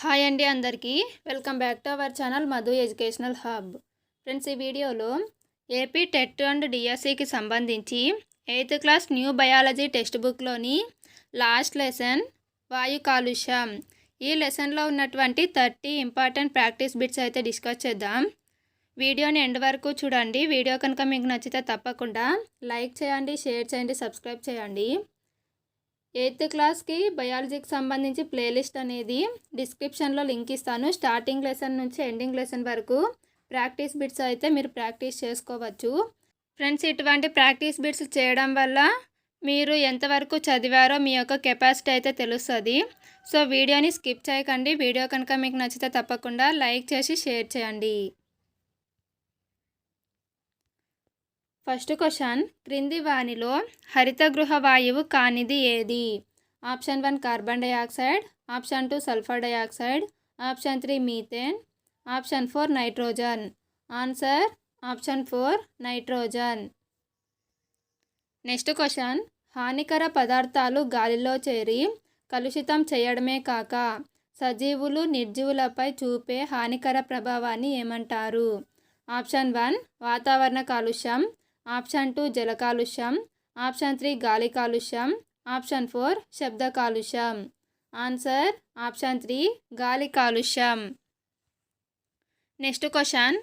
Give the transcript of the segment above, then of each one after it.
Hi అండి అందరికీ. Welcome back to our channel Madhu educational hub. Friends ఈ వీడియోలో ఏపీ టెట్ అండ్ డిఎస్సికి సంబంధించి eighth class new biology text బుక్లోని last lesson వాయు కాలుష్యం. ఈ లెసన్లో ఉన్నటువంటి థర్టీ ఇంపార్టెంట్ ప్రాక్టీస్ బిట్స్ అయితే డిస్కస్ చేద్దాం. వీడియోని ఎండ్ వరకు చూడండి. వీడియో కనుక మీకు నచ్చితే తప్పకుండా లైక్ చేయండి షేర్ చేయండి సబ్స్క్రైబ్ చేయండి. ఎయిత్ క్లాస్కి బయాలజీకి సంబంధించి ప్లేలిస్ట్ అనేది డిస్క్రిప్షన్లో లింక్ ఇస్తాను. స్టార్టింగ్ లెసన్ నుంచి ఎండింగ్ లెసన్ వరకు ప్రాక్టీస్ బిట్స్ అయితే మీరు ప్రాక్టీస్ చేసుకోవచ్చు. ఫ్రెండ్స్ ఇటువంటి ప్రాక్టీస్ బిట్స్ చేయడం వల్ల మీరు ఎంతవరకు చదివారో మీ యొక్క కెపాసిటీ అయితే తెలుస్తుంది. సో వీడియోని స్కిప్ చేయకండి. వీడియో కనుక మీకు నచ్చితే తప్పకుండా లైక్ చేసి షేర్ చేయండి. ఫస్ట్ క్వశ్చన్ క్రింది వానిలో హరితగృహ వాయువు కానిది ఏది? Option one carbon dioxide option two sulphur dioxide option three methane option four nitrogen. Answer option four nitrogen. Next question హానికర పదార్థాలు గాలిలో చేరి కలుషితం చేయడమే కాక సజీవులు నిర్జీవులపై చూపే హానికర ప్రభావాన్ని ఏమంటారు? ఆప్షన్ వన్ వాతావరణ కాలుష్యం ఆప్షన్ టూ జల కాలుష్యం ఆప్షన్ త్రీ గాలి కాలుష్యం ఆప్షన్ ఫోర్ శబ్ద కాలుష్యం. ఆన్సర్ ఆప్షన్ త్రీ గాలి కాలుష్యం. Next question.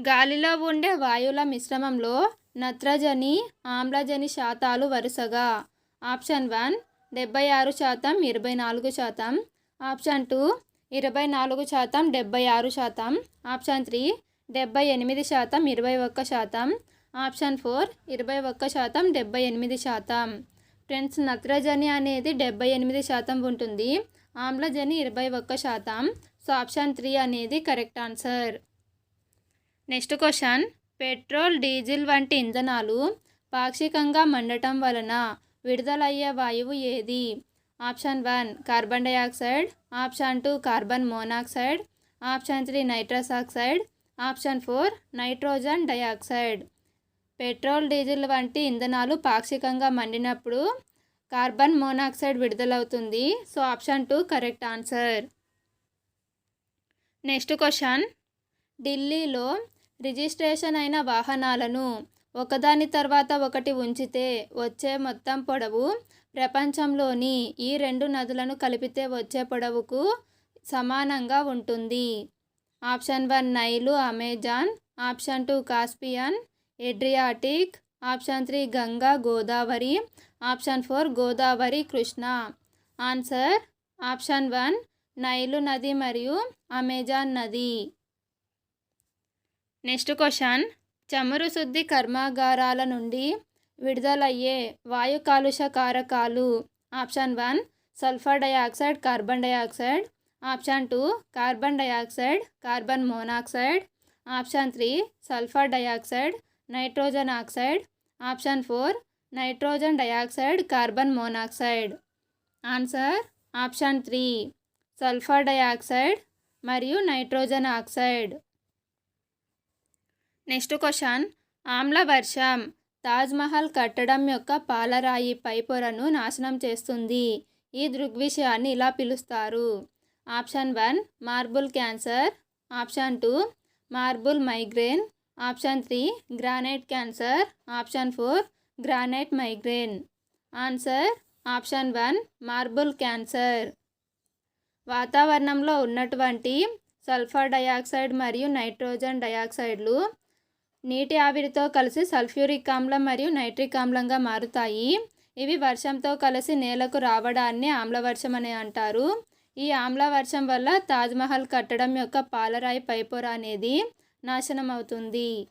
గాలిలో ఉండే వాయువుల మిశ్రమంలో నత్రజని ఆమ్లజని శాతాలు వరుసగా. ఆప్షన్ వన్ డెబ్బై ఆరు శాతం ఇరవై నాలుగు శాతం. ఆప్షన్ టూ ఇరవై నాలుగు శాతం డెబ్బై ఆరు శాతం. ఆప్షన్ త్రీ డెబ్బై ఎనిమిది శాతం ఇరవై ఒక్క శాతం. ఆప్షన్ ఫోర్ ఇరవై ఒక్క శాతం డెబ్బై ఎనిమిది శాతం. ఫ్రెండ్స్ నత్రజని అనేది డెబ్బై ఎనిమిది శాతం ఉంటుంది. ఆమ్లజని ఇరవై ఒక్క శాతం. సో ఆప్షన్ త్రీ అనేది correct answer. Next question. Petrol diesel వంటి ఇంధనాలు పాక్షికంగా మండటం వలన విడుదలయ్యే వాయువు ఏది? Option one carbon dioxide. Option two carbon monoxide. Option three nitrous oxide. Option four nitrogen dioxide. Petrol diesel వంటి ఇంధనాలు పాక్షికంగా మండినప్పుడు carbon monoxide విడుదలవుతుంది. So option two correct answer. Next question. ఢిల్లీలో రిజిస్ట్రేషన్ అయిన వాహనాలను ఒకదాని తర్వాత ఒకటి ఉంచితే వచ్చే మొత్తం పొడవు ప్రపంచంలోని ఈ రెండు నదులను కలిపితే వచ్చే పొడవుకు సమానంగా ఉంటుంది. Option one Nile Amazon. Option two Caspian. Adriatic option three Ganga Godavari option four Godavari Krishna. Answer option one Nile నది మరియు అమెజాన్ నది. నెక్స్ట్ క్వశ్చన్ చమురు శుద్ధి కర్మాగారాల నుండి విడుదలయ్యే వాయు కాలుష్య కారకాలు. Option one sulphur dioxide carbon dioxide. Option two carbon dioxide carbon monoxide. Option three sulphur dioxide nitrogen oxide option four nitrogen dioxide carbon monoxide. Answer option three sulphur dioxide మరియు nitrogen oxide. Next question ఆమ్ల వర్షం తాజ్మహల్ కట్టడం యొక్క పాలరాయి పైపొరను నాశనం చేస్తుంది. ఈ దృగ్విషయాన్ని ఇలా పిలుస్తారు. Option one marble cancer. Option two marble migraine. Option three granite cancer. Option four granite migraine. Answer option one marble cancer. వాతావరణంలో ఉన్నటువంటి సల్ఫర్ డయాక్సైడ్ మరియు నైట్రోజన్ డయాక్సైడ్లు నీటి ఆవిరితో కలిసి సల్ఫ్యూరిక్ ఆమ్లం మరియు నైట్రిక్ ఆమ్లంగా మారుతాయి. ఇవి వర్షంతో కలిసి నేలకు రావడాన్ని ఆమ్లవర్షం అని అంటారు. ఈ ఆమ్లవర్షం వల్ల తాజ్మహల్ కట్టడం యొక్క పాలరాయి పైపొర అనేది నాశనం అవుతుంది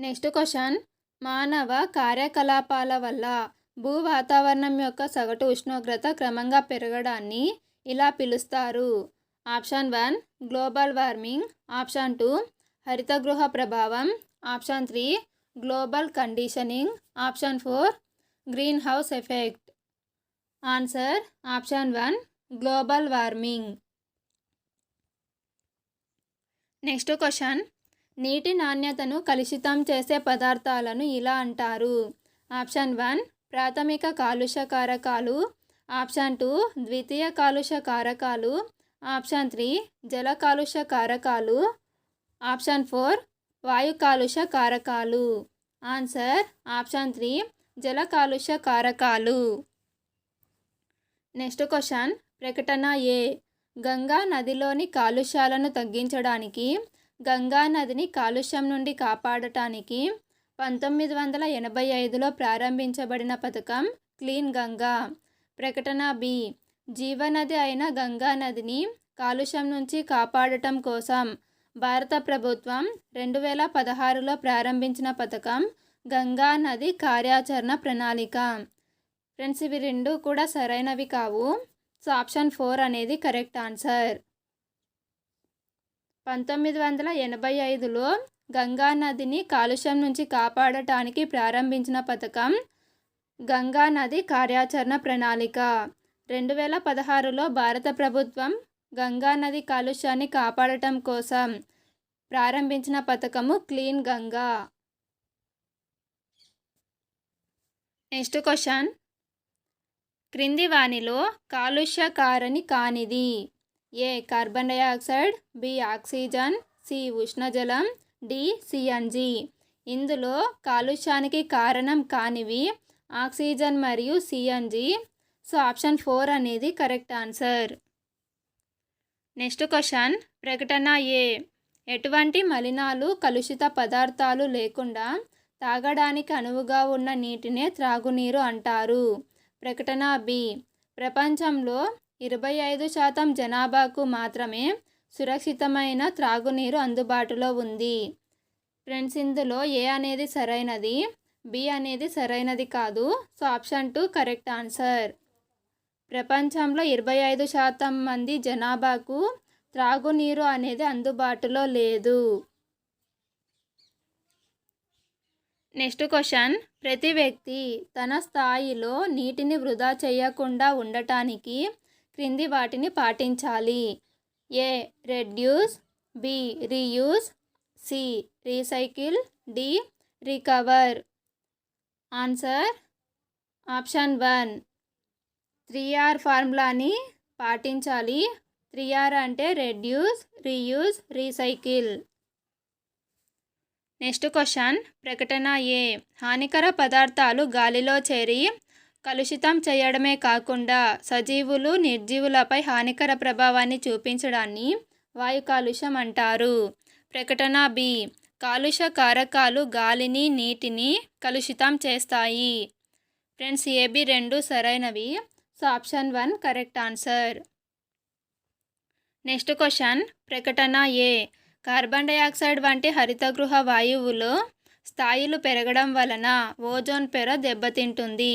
నెక్స్ట్ క్వశ్చన్. మానవ కార్యకలాపాల వల్ల భూ వాతావరణం యొక్క సగటు ఉష్ణోగ్రత క్రమంగా పెరగడాన్ని ఇలా పిలుస్తారు. Option one global warming. Option two హరితగృహ ప్రభావం. Option three global conditioning. Option four greenhouse effect. Answer option one global warming. Next question. నీటి నాణ్యతను కలుషితం చేసే పదార్థాలను ఇలా అంటారు. ఆప్షన్ వన్ ప్రాథమిక కాలుష్య కారకాలు ఆప్షన్ టూ ద్వితీయ కాలుష్య కారకాలు ఆప్షన్ త్రీ జల కాలుష్య కారకాలు ఆప్షన్ ఫోర్ వాయు కాలుష్య కారకాలు ఆన్సర్ ఆప్షన్ త్రీ జల కాలుష్య కారకాలు నెక్స్ట్ క్వశ్చన్ ప్రకటన ఏ? గంగా నదిలోని కాలుష్యాలను తగ్గించడానికి గంగా నదిని కాలుష్యం నుండి కాపాడటానికి పంతొమ్మిది వందల ఎనభై ఐదులో ప్రారంభించబడిన పథకం క్లీన్ గంగా. ప్రకటన బి. జీవనది అయిన గంగా నదిని కాలుష్యం నుంచి కాపాడటం కోసం భారత ప్రభుత్వం రెండు వేల పదహారులో ప్రారంభించిన పథకం గంగా నది కార్యాచరణ ప్రణాళిక. ఫ్రెండ్స్ ఇవి రెండు కూడా సరైనవి కావు. సో ఆప్షన్ ఫోర్ అనేది కరెక్ట్ ఆన్సర్. పంతొమ్మిది వందల ఎనభై ఐదులో గంగా నదిని కాలుష్యం నుంచి కాపాడటానికి ప్రారంభించిన పథకం గంగా నది కార్యాచరణ ప్రణాళిక. రెండు వేల పదహారులో భారత ప్రభుత్వం గంగా నది కాలుష్యాన్ని కాపాడటం కోసం ప్రారంభించిన పథకము క్లీన్ గంగా. Next question. క్రింది వానిలో కాలుష్యకారని కానిది. A. Carbon dioxide B. Oxygen C. ఉష్ణజలం D. CNG ఇందులో కాలుష్యానికి కారణం కానివి ఆక్సిజన్ మరియు సిఎన్జి సో ఆప్షన్ ఫోర్ అనేది కరెక్ట్ ఆన్సర్. నెక్స్ట్ క్వశ్చన్ ప్రకటన ఏ. ఎటువంటి మలినాలు కలుషిత పదార్థాలు లేకుండా తాగడానికి అనువుగా ఉన్న నీటినే త్రాగునీరు అంటారు. ప్రకటన బి. ప్రపంచంలో ఇరవై ఐదు శాతం జనాభాకు మాత్రమే సురక్షితమైన త్రాగునీరు అందుబాటులో ఉంది. ఫ్రెండ్స్ ఇందులో ఏ అనేది సరైనది బి అనేది సరైనది కాదు. So option two correct answer. ప్రపంచంలో ఇరవై ఐదు శాతం మంది జనాభాకు త్రాగునీరు అనేది అందుబాటులో లేదు. Next question. ప్రతి వ్యక్తి తన స్థాయిలో నీటిని వృధా చేయకుండా ఉండటానికి క్రింది వాటిని పాటించాలి. A. Reduce B. Reuse C. Recycle D. Recover. Answer option one. Three R ఫార్ములాని పాటించాలి. త్రీ ఆర్ అంటే reduce reuse recycle. Next question. ప్రకటన ఏ. హానికర పదార్థాలు గాలిలో చేరి కలుషితం చేయడమే కాకుండా సజీవులు నిర్జీవులపై హానికర ప్రభావాన్ని చూపించడాన్ని వాయు కాలుష్యం అంటారు. ప్రకటన బి. కాలుష్య కారకాలు గాలిని నీటిని కలుషితం చేస్తాయి. ఫ్రెండ్స్ ఏబి రెండు సరైనవి? So option one correct answer. Next question. ప్రకటన ఏ. కార్బన్ డయాక్సైడ్ వంటి హరితగృహ వాయువులో స్థాయిలు పెరగడం వలన ఓజోన్ పొర దెబ్బతింటుంది.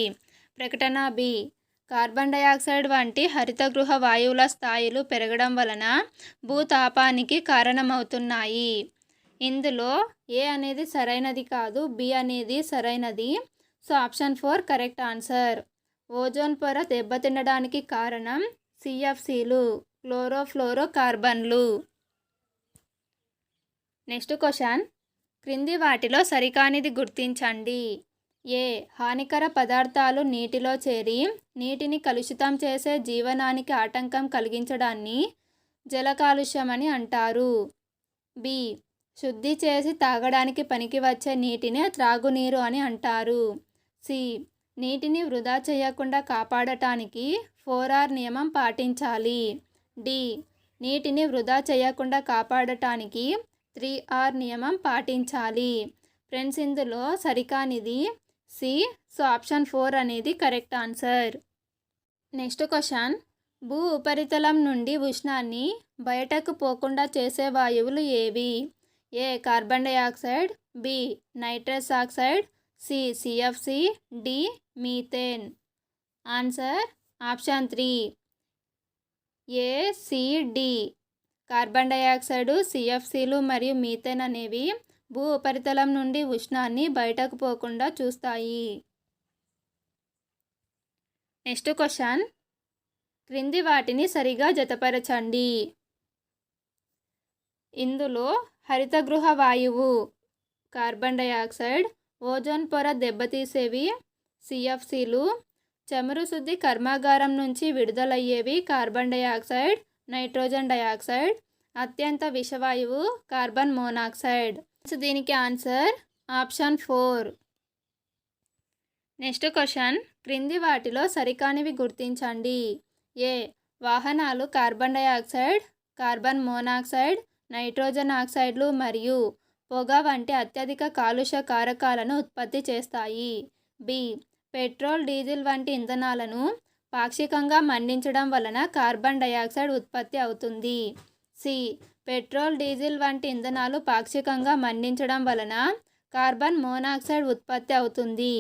ప్రకటన బి. కార్బన్ డయాక్సైడ్ వంటి హరితగృహ వాయువుల స్థాయిలు పెరగడం వలన భూతాపానికి కారణమవుతున్నాయి. ఇందులో ఏ అనేది సరైనది కాదు బి అనేది సరైనది? So option four correct answer. Ozone పొర దెబ్బతినడానికి కారణం సిఎఫ్సిలు క్లోరోఫ్లోరో కార్బన్లు. Next question. క్రింది వాటిలో సరికానిది గుర్తించండి. ఏ. హానికర పదార్థాలు నీటిలో చేరి నీటిని కలుషితం చేసే జీవనానికి ఆటంకం కలిగించడాన్ని జల కాలుష్యమని అంటారు. బి. శుద్ధి చేసి తాగడానికి పనికి వచ్చే నీటినే త్రాగునీరు అని అంటారు. సి. నీటిని వృధా చేయకుండా కాపాడటానికి ఫోర్ ఆర్ నియమం పాటించాలి. డి. నీటిని వృధా చేయకుండా కాపాడటానికి త్రీ ఆర్ నియమం పాటించాలి. ఫ్రెండ్స్ ఇందులో సరికానిది సి సో ఆప్షన్ ఫోర్ అనేది కరెక్ట్ ఆన్సర్. Next question. భూ ఉపరితలం నుండి ఉష్ణాన్ని బయటకు పోకుండా చేసే వాయువులు ఏవి? A carbon dioxide B nitrous oxide C CFC D methane. Answer option three. A C D. Carbon dioxide సిఎఫ్సీలు మరియు మీథేన్ అనేవి భూ ఉపరితలం నుండి ఉష్ణాన్ని బయటకు పోకుండా చూస్తాయి. Next question. క్రింది వాటిని సరిగా జతపరచండి. ఇందులో హరితగృహ వాయువు కార్బన్ డయాక్సైడ్ ఓజోన్ పొర దెబ్బతీసేవి సిఎఫ్సీలు చమురు శుద్ధి కర్మాగారం నుంచి విడుదలయ్యేవి కార్బన్ డయాక్సైడ్ నైట్రోజన్ డయాక్సైడ్ అత్యంత విషవాయువు కార్బన్ మోనాక్సైడ్. సో దీనికి answer option four. Next question. క్రింది వాటిలో సరికానివి గుర్తించండి. ఏ. వాహనాలు carbon dioxide carbon monoxide nitrogen ఆక్సైడ్లు మరియు పొగ వంటి అత్యధిక కాలుష్య కారకాలను ఉత్పత్తి చేస్తాయి. బి. పెట్రోల్ డీజిల్ వంటి ఇంధనాలను పాక్షికంగా మండించడం వలన కార్బన్ డయాక్సైడ్ ఉత్పత్తి అవుతుంది. సి. పెట్రోల్ డీజిల్ వంటి ఇంధనాలు పాక్షికంగా మండించడం వలన కార్బన్ మోనాక్సైడ్ ఉత్పత్తి అవుతుంది.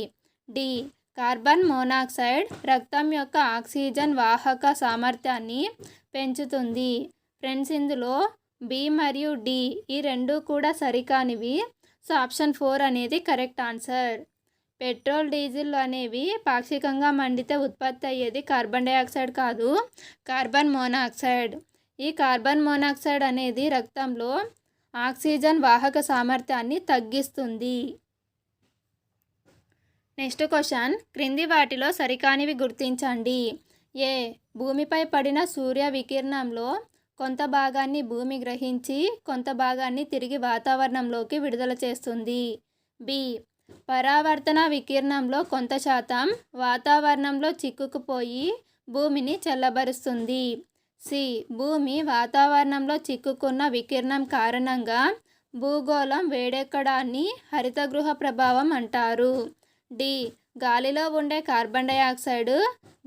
డి. కార్బన్ మోనాక్సైడ్ రక్తం యొక్క ఆక్సిజన్ వాహక సామర్థ్యాన్ని పెంచుతుంది. ఫ్రెండ్స్ ఇందులో బి మరియు డి ఈ రెండు కూడా సరికానివి. సో ఆప్షన్ ఫోర్ అనేది కరెక్ట్ ఆన్సర్. పెట్రోల్ డీజిల్ అనేవి పాక్షికంగా మండితే ఉత్పత్తి అయ్యేది కార్బన్ డైఆక్సైడ్ కాదు కార్బన్ మోనాక్సైడ్. ఈ కార్బన్ మోనాక్సైడ్ అనేది రక్తంలో ఆక్సిజన్ వాహక సామర్థ్యాన్ని తగ్గిస్తుంది. Next question. క్రింది వాటిలో సరికానివి గుర్తించండి. ఏ. భూమిపై పడిన సూర్య వికిరణంలో కొంత భాగాన్ని భూమి గ్రహించి కొంత భాగాన్ని తిరిగి వాతావరణంలోకి విడుదల చేస్తుంది. బి. పరావర్తన వికిరణంలో కొంత శాతం వాతావరణంలో చిక్కుకుపోయి భూమిని చల్లబరుస్తుంది. సి. భూమి వాతావరణంలో చిక్కుకున్న వికిరణం కారణంగా భూగోళం వేడెక్కడాన్ని హరితగృహ ప్రభావం అంటారు. డి. గాలిలో ఉండే కార్బన్ డైఆక్సైడ్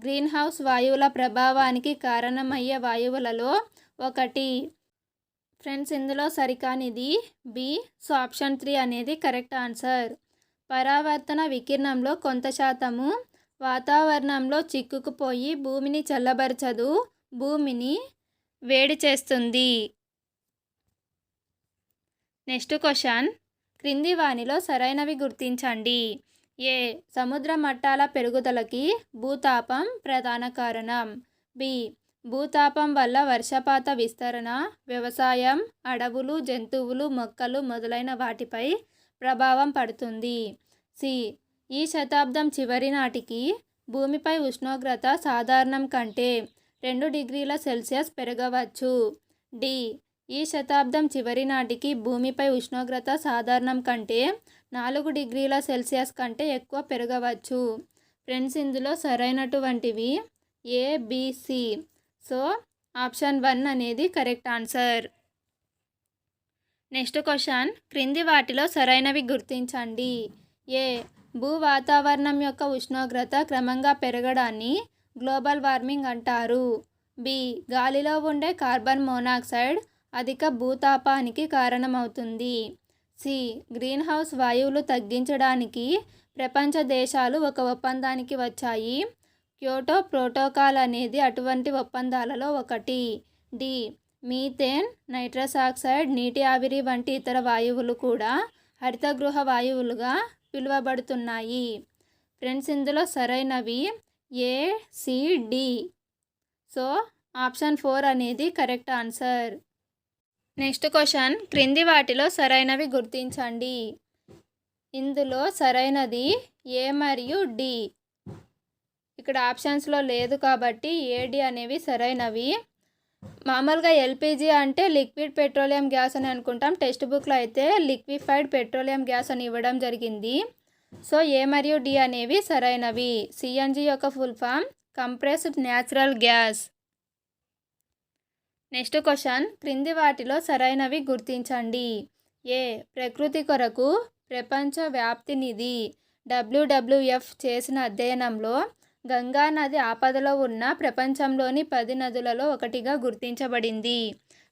గ్రీన్ హౌస్ వాయువుల ప్రభావానికి కారణమయ్యే వాయువులలో ఒకటి. ఫ్రెండ్స్ ఇందులో సరికానిది బి. సో ఆప్షన్ త్రీ అనేది కరెక్ట్ ఆన్సర్. పరావర్తన వికిరణంలో కొంత శాతము వాతావరణంలో చిక్కుకుపోయి భూమిని చల్లబరచదు భూమిని వేడి చేస్తుంది నెక్స్ట్ క్వశ్చన్. క్రింది వానిలో సరైనవి గుర్తించండి. ఏ. సముద్ర మట్టాల పెరుగుదలకి భూతాపం ప్రధాన కారణం. బి. భూతాపం వల్ల వర్షపాత విస్తరణ వ్యవసాయం అడవులు జంతువులు మొక్కలు మొదలైన వాటిపై ప్రభావం పడుతుంది. సి. ఈ శతాబ్దం చివరి నాటికి భూమిపై ఉష్ణోగ్రత సాధారణం కంటే రెండు డిగ్రీల సెల్సియస్ పెరగవచ్చు. డి. ఈ శతాబ్దం చివరి నాటికి భూమిపై ఉష్ణోగ్రత సాధారణం కంటే నాలుగు డిగ్రీల సెల్సియస్ కంటే ఎక్కువ పెరగవచ్చు. ఫ్రెండ్స్ ఇందులో సరైనటువంటివి ఏబిసి సో ఆప్షన్ వన్ అనేది కరెక్ట్ ఆన్సర్. Next question. క్రింది వాటిలో సరైనవి గుర్తించండి. ఏ. భూ వాతావరణం యొక్క ఉష్ణోగ్రత క్రమంగా పెరగడాన్ని గ్లోబల్ వార్మింగ్ అంటారు. బి. గాలిలో ఉండే కార్బన్ మోనాక్సైడ్ అధిక భూతాపానికి కారణమవుతుంది. సి. గ్రీన్ హౌస్ వాయువులు తగ్గించడానికి ప్రపంచ దేశాలు ఒక ఒప్పందానికి వచ్చాయి. క్యోటో ప్రోటోకాల్ అనేది అటువంటి ఒప్పందాలలో ఒకటి. డి. మీథేన్ నైట్రస్ ఆక్సైడ్ నీటి ఆవిరి వంటి ఇతర వాయువులు కూడా హరితగృహ వాయువులుగా పిలువబడుతున్నాయి. ఫ్రెండ్స్ ఇందులో సరైనవి A CD so option four అనేది కరెక్ట్ ఆన్సర్. నెక్స్ట్ క్వశ్చన్ క్రింది వాటిలో సరైనవి గుర్తించండి. ఇందులో సరైనది ఏ మరియు డి. ఇక్కడ ఆప్షన్స్లో లేదు కాబట్టి ఏడి అనేవి సరైనవి. మామూలుగా ఎల్పిజి అంటే లిక్విడ్ పెట్రోలియం గ్యాస్ అని అనుకుంటాం. టెక్స్ట్ బుక్లో అయితే లిక్విఫైడ్ పెట్రోలియం గ్యాస్ అని ఇవ్వడం జరిగింది. సో ఏ మరియు డి అనేవి సరైనవి. సిఎన్జి యొక్క full form compressed natural gas. Next question. క్రింది వాటిలో సరైనవి గుర్తించండి. ఏ. ప్రకృతి కొరకు ప్రపంచ వ్యాప్తి నిధి. డబ్ల్యూడబ్ల్యూఎఫ్ చేసిన అధ్యయనంలో గంగా నది ఆపదలో ఉన్న ప్రపంచంలోని పది నదులలో ఒకటిగా గుర్తించబడింది.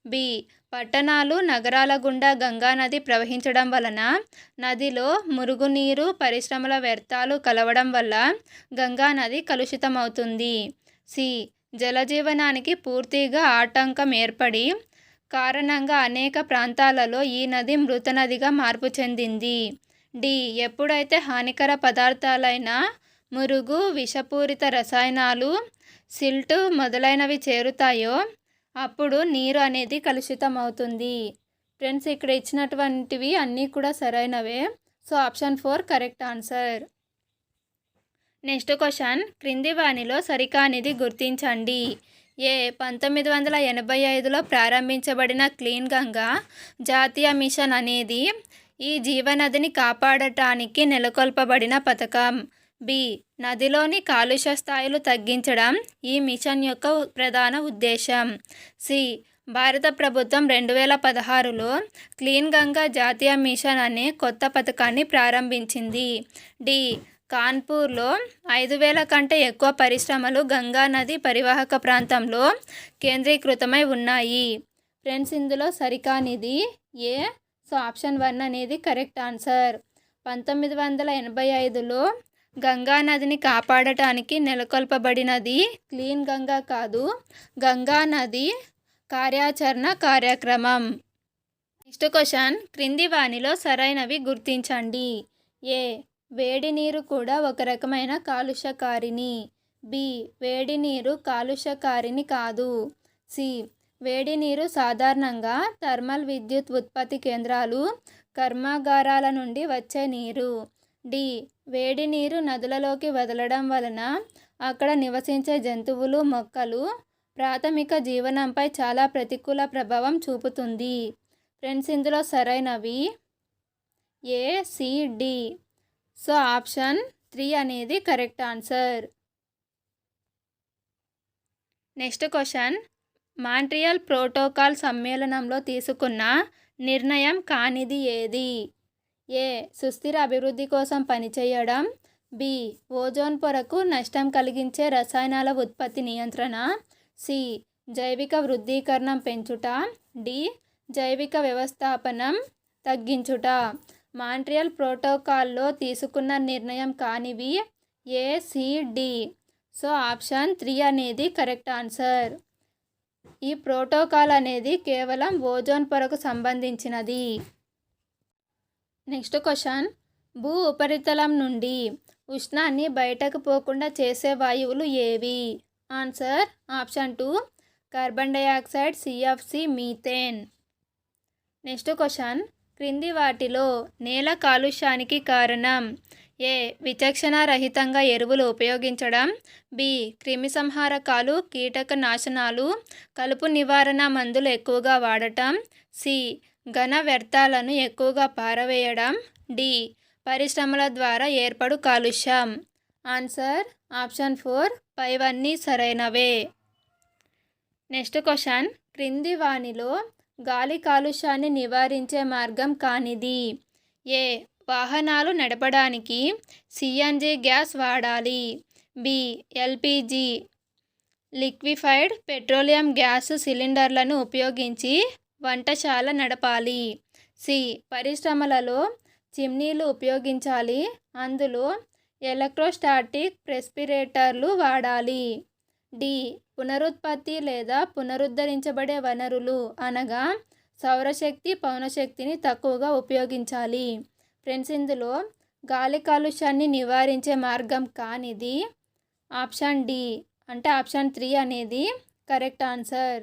బి. పట్టణాలు నగరాల గుండా గంగా నది ప్రవహించడం వలన నదిలో మురుగునీరు పరిశ్రమల వ్యర్థాలు కలవడం వల్ల గంగా నది కలుషితమవుతుంది. సి. జలజీవనానికి పూర్తిగా ఆటంకం ఏర్పడి కారణంగా అనేక ప్రాంతాలలో ఈ నది మృత నదిగా మార్పు చెందింది. డి. ఎప్పుడైతే హానికర పదార్థాలైన మురుగు విషపూరిత రసాయనాలు సిల్ట్ మొదలైనవి చేరుతాయో అప్పుడు నీరు అనేది కలుషితం అవుతుంది ఫ్రెండ్స్ ఇక్కడ ఇచ్చినటువంటివి అన్నీ కూడా సరైనవే. So option four correct answer. Next question క్రింది వాణిలో సరికానిది గుర్తించండి. ఏ పంతొమ్మిది వందల ఎనభై ఐదులో ప్రారంభించబడిన క్లీన్ గంగా జాతీయ మిషన్ అనేది ఈ జీవనదిని కాపాడటానికి నెలకొల్పబడిన పథకం. బి. నదిలోని కాలుష్య స్థాయిలు తగ్గించడం ఈ మిషన్ యొక్క ప్రధాన ఉద్దేశం. సి. భారత ప్రభుత్వం రెండు వేల పదహారులో క్లీన్ గంగా జాతీయ మిషన్ అనే కొత్త పథకాన్ని ప్రారంభించింది. డి. కాన్పూర్లో ఐదు వేల కంటే ఎక్కువ పరిశ్రమలు గంగా నది పరివాహక ప్రాంతంలో కేంద్రీకృతమై ఉన్నాయి. ఫ్రెండ్స్ ఇందులో సరికానిది ఏ? సో ఆప్షన్ వన్ అనేది కరెక్ట్ ఆన్సర్. పంతొమ్మిది వందల ఎనభై ఐదులో గంగా నదిని కాపాడటానికి నెలకొల్పబడినది క్లీన్ గంగా కాదు గంగా నది కార్యాచరణ కార్యక్రమం. Next question. క్రింది వాణిలో సరైనవి గుర్తించండి. ఏ. వేడి నీరు కూడా ఒక రకమైన కాలుష్యకారిణి. బి. వేడి నీరు కాలుష్యకారిని కాదు. సి. వేడి నీరు సాధారణంగా థర్మల్ విద్యుత్ ఉత్పత్తి కేంద్రాలు కర్మాగారాల నుండి వచ్చే నీరు. డి. వేడి నీరు నదులలోకి వదలడం వలన అక్కడ నివసించే జంతువులు మొక్కలు ప్రాథమిక జీవనంపై చాలా ప్రతికూల ప్రభావం చూపుతుంది. ఫ్రెండ్స్ ఇందులో సరైనవి A C D. So option three అనేది correct answer. Next question. Montreal protocol సమ్మేళనంలో తీసుకున్న నిర్ణయం కానిది ఏది? ఏ. సుస్థిర అభివృద్ధి కోసం పనిచేయడం. బి. ఓజోన్ పొరకు నష్టం కలిగించే రసాయనాల ఉత్పత్తి నియంత్రణ. సి. జైవిక వృద్ధీకరణం పెంచుట. డి. జైవిక వ్యవస్థాపనం తగ్గించుట. మాంట్రియల్ ప్రోటోకాల్లో తీసుకున్న నిర్ణయం కానివి. ఏ సో ఆప్షన్ త్రీ అనేది కరెక్ట్ ఆన్సర్. ఈ ప్రోటోకాల్ అనేది కేవలం ఓజోన్ పొరకు సంబంధించినది. Next question. భూ ఉపరితలం నుండి ఉష్ణాన్ని బయటకు పోకుండా చేసే వాయువులు ఏవి? Answer option two carbon dioxide CFC methane. Next question. క్రింది వాటిలో నేల కాలుష్యానికి కారణం ఏ విచక్షణ రహితంగా ఎరువులు ఉపయోగించడం బి క్రిమిసంహారకాలు కీటక నాశనాలు కలుపు నివారణ మందులు ఎక్కువగా వాడటం సి ఘన వ్యర్థాలను ఎక్కువగా పారవేయడం. డి. పరిశ్రమల ద్వారా ఏర్పడు కాలుష్యం. ఆన్సర్. Option four. పైవన్నీ సరైనవే. Next question. క్రింది వాణిలో గాలి కాలుష్యాన్ని నివారించే మార్గం కానిది. ఏ. వాహనాలు నడపడానికి సిఎన్జి గ్యాస్ వాడాలి. B. LPG liquefied petroleum gas సిలిండర్లను ఉపయోగించి వంటశాల నడపాలి. సి. పరిశ్రమలలో చిమ్నీలు ఉపయోగించాలి. అందులో ఎలక్ట్రోస్టాటిక్ ప్రెస్పిరేటర్లు వాడాలి. డి. పునరుత్పత్తి లేదా పునరుద్ధరించబడే వనరులు అనగా సౌరశక్తి పౌనశక్తిని తక్కువగా ఉపయోగించాలి. ఫ్రెండ్స్ ఇందులో గాలి కాలుష్యాన్ని నివారించే మార్గం కానిది ఆప్షన్ డి. అంటే ఆప్షన్ త్రీ అనేది కరెక్ట్ ఆన్సర్.